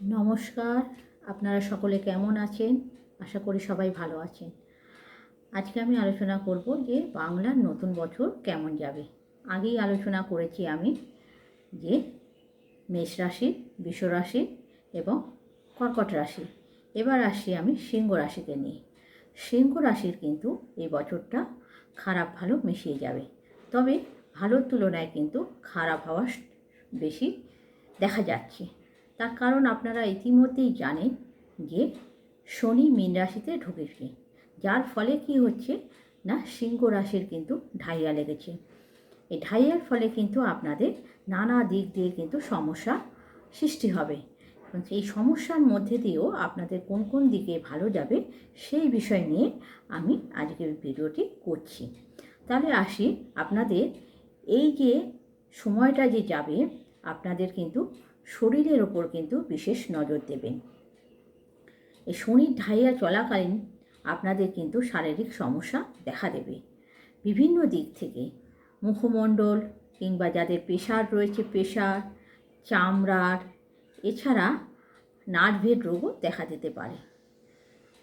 নমস্কার, আপনারা সকলে কেমন আছেন? আশা করি সবাই ভালো আছেন। আজকে আমি আলোচনা করব যে বাংলার নতুন বছর কেমন যাবে। আগেই আলোচনা করেছি আমি যে মেষ রাশি, বৃষ রাশি এবং কর্কট রাশি। এবার আসি আমি সিংহ রাশিকে নিয়ে। সিংহ রাশির কিন্তু এই বছরটা খারাপ ভালো মিশিয়ে যাবে। তবে ভালোর তুলনায় কিন্তু খারাপ হওয়া বেশি দেখা যাচ্ছে। তার কারণ আপনারা ইতিমধ্যেই জানেন যে শনি মীন রাশিতে ঢুকেছে যার ফলে কি হচ্ছে না, সিংহ রাশির কিন্তু ঢাইয়া লেগেছে। এই ঢাইয়ার ফলে কিন্তু আপনাদের নানা দিক দিয়ে কিন্তু সমস্যা সৃষ্টি হবে। এই সমস্যার মধ্যে দিয়েও আপনাদের কোন কোন দিকে ভালো যাবে সেই বিষয় নিয়ে আমি আজকের ভিডিওটি করছি। তাহলে আসি আপনাদের এই যে সময়টা যে যাবে আপনাদের কিন্তু শরীরের ওপর কিন্তু বিশেষ নজর দেবেন। এই শনির ঢাইয়া চলাকালীন আপনাদের কিন্তু শারীরিক সমস্যা দেখা দেবে। বিভিন্ন দিক থেকে মুখমণ্ডল কিংবা যাদের প্রেশার রয়েছে, প্রেশার, চামড়ার, এছাড়া নার্ভের রোগও দেখা দিতে পারে।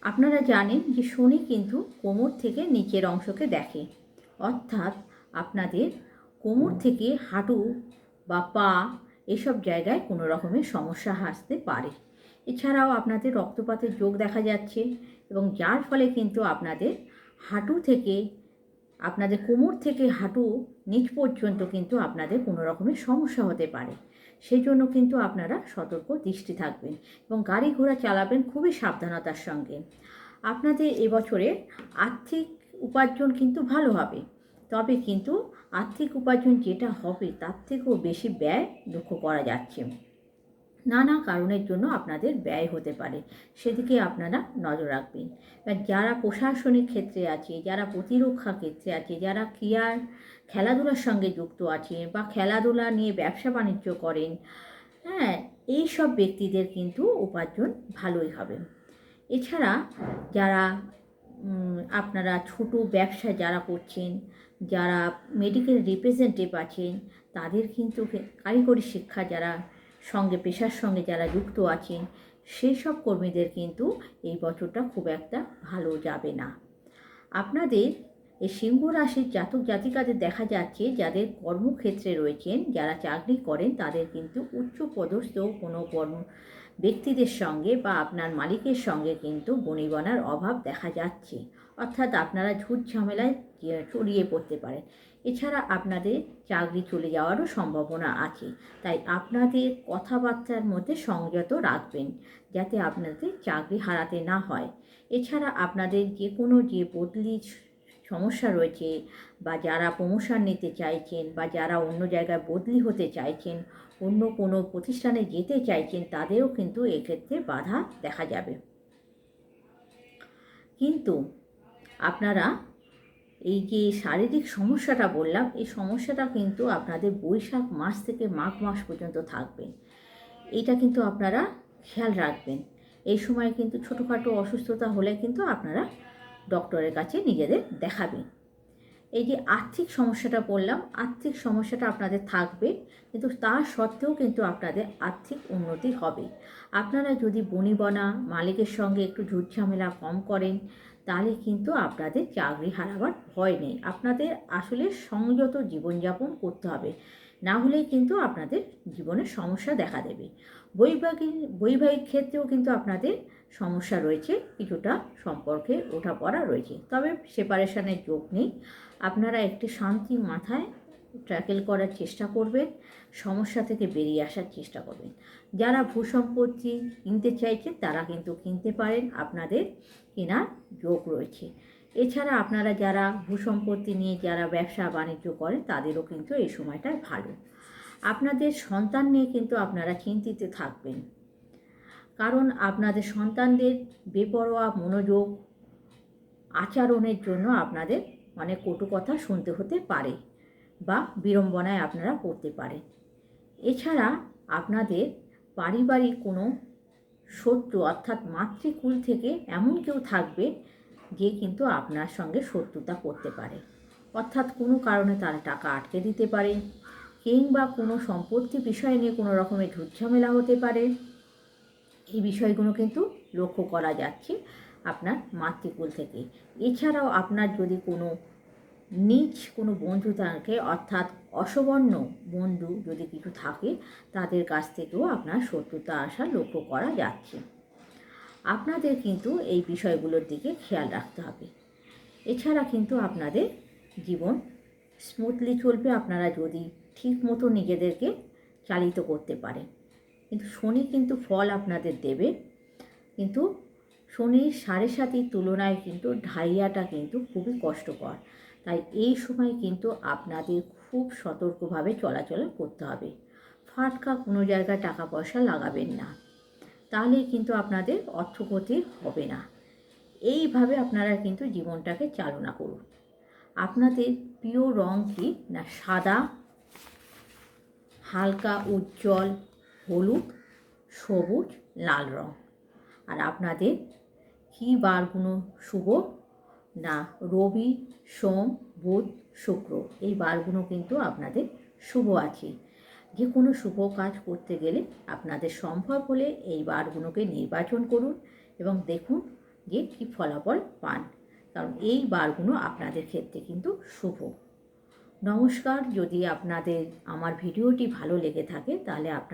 আপনারা জানেন যে শনি কিন্তু কোমর থেকে নিচের অংশকে দেখে। অর্থাৎ আপনাদের কোমর থেকে হাঁটু বা পা, এসব জায়গায় কোনো রকমের সমস্যা আসতে পারে। এছাড়াও আপনাদের রক্তপাতের যোগ দেখা যাচ্ছে এবং যার ফলে কিন্তু আপনাদের হাঁটু থেকে, আপনাদের কোমর থেকে হাঁটু নিচ পর্যন্ত কিন্তু আপনাদের কোনো রকমের সমস্যা হতে পারে। সেই জন্য কিন্তু আপনারা সতর্ক দৃষ্টি থাকবেন এবং গাড়ি ঘোড়া চালাবেন খুবই সাবধানতার সঙ্গে। আপনাদের এবছরে আর্থিক উপার্জন কিন্তু ভালো হবে। তবে কিন্তু আর্থিক উপার্জন যেটা হবে, তার থেকেও বেশি ব্যয় লক্ষ্য করা যাচ্ছে। নানা কারণের জন্য আপনাদের ব্যয় হতে পারে, সেদিকে আপনারা নজর রাখবেন। যারা প্রশাসনিক ক্ষেত্রে আছে, যারা প্রতিরক্ষা ক্ষেত্রে আছে, যারা ক্রিয়ার খেলাধুলার সঙ্গে যুক্ত আছে বা খেলাধুলা নিয়ে ব্যবসা বাণিজ্য করেন হ্যাঁ এই সব ব্যক্তিদের কিন্তু উপার্জন ভালোই হবে। এছাড়া যারা আপনারা ছোট ব্যবসা যারা করছেন, যারা মেডিকেল রিপ্রেজেন্টেটিভ আছেন, তাদের কিন্তু কারিগরি শিক্ষা যারা সঙ্গে, পেশার সঙ্গে যারা যুক্ত আছেন সেই সব কর্মীদের কিন্তু এই বছরটা খুব একটা ভালো যাবে না। আপনাদের এই সিংহ রাশির জাতক জাতিকাদের দেখা যাচ্ছে, যাদের কর্মক্ষেত্রে রয়েছেন, যারা চাকরি করেন, তাদের কিন্তু উচ্চ পদস্থ কোনো কর্ম ব্যক্তিদের সঙ্গে বা আপনার মালিকের সঙ্গে কিন্তু বনিবনার অভাব দেখা যাচ্ছে। অর্থাৎ আপনারা ঝুট ঝামেলায় চড়িয়ে পড়তে পারেন। এছাড়া আপনাদের চাকরি চলে যাওয়ারও সম্ভাবনা আছে। তাই আপনাদের কথাবার্তার মধ্যে সংযত রাখবেন, যাতে আপনাদের চাকরি হারাতে না হয়। এছাড়া আপনাদের যে কোনো যে বদলি সমস্যা রয়েছে বা যারা প্রমোশন নিতে চাইছেন বা যারা অন্য জায়গায় বদলি হতে চাইছেন, অন্য কোনো প্রতিষ্ঠানে যেতে চাইছেন, তাদেরও কিন্তু এক্ষেত্রে বাধা দেখা যাবে। কিন্তু আপনারা এই যে শারীরিক সমস্যাটা বললাম, এই সমস্যাটা কিন্তু আপনাদের বৈশাখ মাস থেকে মাঘ মাস পর্যন্ত থাকবে। এটা কিন্তু আপনারা খেয়াল রাখবেন। এই সময় কিন্তু ছোটোখাটো অসুস্থতা হলে কিন্তু আপনারা ডক্টরের কাছে নিজেদের দেখাবেন এই যে আর্থিক সমস্যাটা বললাম, আর্থিক সমস্যাটা আপনাদের থাকবে, কিন্তু তা সত্ত্বেও কিন্তু আপনাদের আর্থিক উন্নতি হবে। আপনারা যদি বনিবনা, মালিকের সঙ্গে একটু ঝুট ঝামেলা কম করেন, তাহলে কিন্তু আপনাদের চাকরি হারাবার ভয় নেই। আপনাদের আসলে সংযত জীবনযাপন করতে হবে। না হলে কিন্তু আপনাদের জীবনে সমস্যা দেখা দেবে। বৈবাহিক বৈবাহিক ক্ষেত্রেও কিন্তু আপনাদের সমস্যা রয়েছে, কিছুটা সম্পর্কে ওঠা পড়া রয়েছে। তবে সেপারেশনের যোগ নেই। আপনারা একটি শান্তি মাথায় ট্র্যাকেল করার চেষ্টা করবেন, সমস্যা থেকে বেরিয়ে আসার চেষ্টা করবেন। যারা ভূসম্পত্তি কিনতে চাইছেন তারা কিন্তু কিনতে পারেন, আপনাদের কেনার যোগ রয়েছে। এছাড়া আপনারা যারা ভূসম্পত্তি নিয়ে যারা ব্যবসা বাণিজ্য করেন তাদেরও কিন্তু এই সময়টায় ভালো। আপনাদের সন্তান নিয়ে কিন্তু আপনারা চিন্তিত থাকবেন। কারণ আপনাদের সন্তানদের বেপরোয়া মনোযোগ, আচরণের জন্য আপনাদের অনেক কটু কথা শুনতে হতে পারে বা বিড়ম্বনায় আপনারা পড়তে পারেন এছাড়া আপনাদের পারিবারিক কোনো শত্রু অর্থাৎ মাতৃকুল থেকে এমন কেউ থাকবে যে কিন্তু আপনার সঙ্গে শত্রুতা করতে পারে। অর্থাৎ কোনো কারণে তারা টাকা আটকে দিতে পারে কিংবা কোনো সম্পত্তি বিষয় নিয়ে কোনো রকমের ঝুটঝামেলা হতে পারে। এই বিষয়গুলো কিন্তু লক্ষ্য করা যাচ্ছে আপনার মাতৃকুল থেকে। এছাড়াও আপনার যদি কোনো নিজ কোনো বন্ধু থাকে, অর্থাৎ অসবর্ণ বন্ধু যদি কিছু থাকে, তাদের কাছ থেকেও আপনার শত্রুতা আসা লক্ষ্য করা যাচ্ছে। আপনাদের কিন্তু এই বিষয়গুলোর দিকে খেয়াল রাখতে হবে। এছাড়া কিন্তু আপনাদের জীবন স্মুথলি চলবে। আপনারা যদি ঠিক মতো নিজেদেরকে চালিত করতে পারেন। কিন্তু শনি কিন্তু ফল আপনাদের দেবে। কিন্তু শনির সাড়ে সাতির তুলনায় কিন্তু ঢাইয়াটা কিন্তু খুবই কষ্টকর। তাই এই সময় কিন্তু আপনাদের খুব সতর্কভাবে চলাচল করতে হবে। ফাটকা কোনো জায়গায় টাকা পয়সা লাগাবেন না। তাহলে কিন্তু আপনাদের অর্থক্ষতি হবে না। এইভাবে আপনারা কিন্তু জীবনটাকে চালনা করুন। আপনাদের প্রিয় রং কি না সাদা, হালকা, উজ্জ্বল, হলুদ, সবুজ, লাল রং? আর আপনাদের কী বারগুলো শুভ না রবি, সোম, বুধ, শুক্র? এই বারগুলো কিন্তু আপনাদের শুভ আছে যে কোনো শুভ কাজ করতে গেলে আপনাদের সম্ভব হলে এই বারগুলোকে নির্বাচন করুন এবং দেখুন যে কী ফলাফল পান। কারণ এই বারগুলো আপনাদের ক্ষেত্রে কিন্তু শুভ। নমস্কার, যদি আপনাদের আমার ভিডিওটি ভালো লেগে থাকে তাহলে আপনার